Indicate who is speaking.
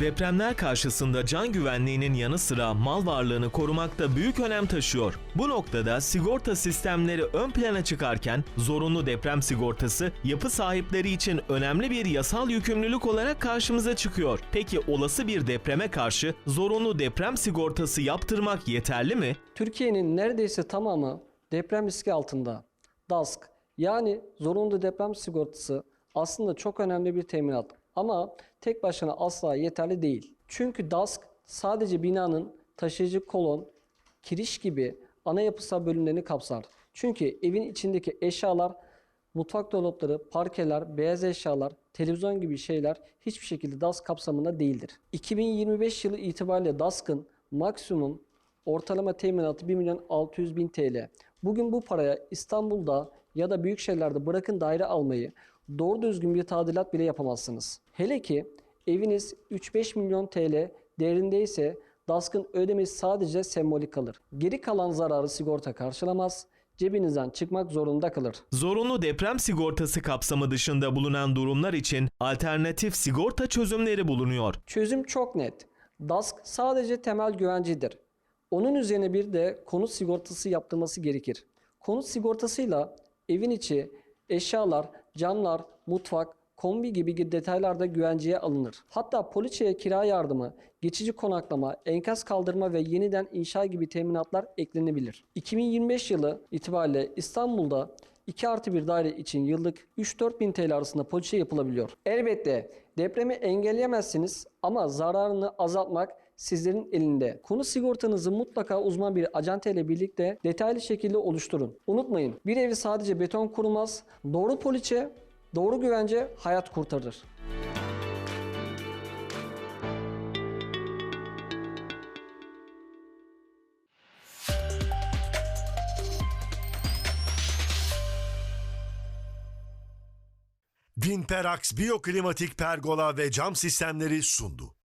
Speaker 1: Depremler karşısında can güvenliğinin yanı sıra mal varlığını korumak da büyük önem taşıyor. Bu noktada sigorta sistemleri ön plana çıkarken zorunlu deprem sigortası yapı sahipleri için önemli bir yasal yükümlülük olarak karşımıza çıkıyor. Peki olası bir depreme karşı zorunlu deprem sigortası yaptırmak yeterli mi?
Speaker 2: Türkiye'nin neredeyse tamamı deprem riski altında. DASK yani zorunlu deprem sigortası aslında çok önemli bir teminat ama tek başına asla yeterli değil. Çünkü DASK sadece binanın taşıyıcı kolon, kiriş gibi ana yapısal bölümlerini kapsar. Çünkü evin içindeki eşyalar, mutfak dolapları, parkeler, beyaz eşyalar, televizyon gibi şeyler hiçbir şekilde DASK kapsamında değildir. 2025 yılı itibariyle DASK'ın maksimum ortalama teminatı 1 milyon 600 bin TL. Bugün bu paraya İstanbul'da ya da büyük şehirlerde bırakın daire almayı doğru düzgün bir tadilat bile yapamazsınız. Hele ki eviniz 3-5 milyon TL değerindeyse DASK'ın ödemesi sadece sembolik kalır. Geri kalan zararı sigorta karşılamaz, cebinizden çıkmak zorunda kalır.
Speaker 1: Zorunlu deprem sigortası kapsamı dışında bulunan durumlar için alternatif sigorta çözümleri bulunuyor.
Speaker 2: Çözüm çok net. DASK sadece temel güvencidir. Onun üzerine bir de konut sigortası yaptırması gerekir. Konut sigortasıyla evin içi, eşyalar, camlar, mutfak, kombi gibi detaylar da güvenceye alınır. Hatta poliçeye kira yardımı, geçici konaklama, enkaz kaldırma ve yeniden inşa gibi teminatlar eklenebilir. 2025 yılı itibariyle İstanbul'da 2 artı 1 daire için yıllık 3-4 bin TL arasında poliçe yapılabiliyor. Elbette depremi engelleyemezsiniz ama zararını azaltmak sizlerin elinde. Konu sigortanızı mutlaka uzman bir acente ile birlikte detaylı şekilde oluşturun. Unutmayın bir evi sadece beton kurmaz, doğru poliçe, doğru güvence hayat kurtarır.
Speaker 3: Vinperax Biyoklimatik Pergola ve Cam Sistemleri sundu.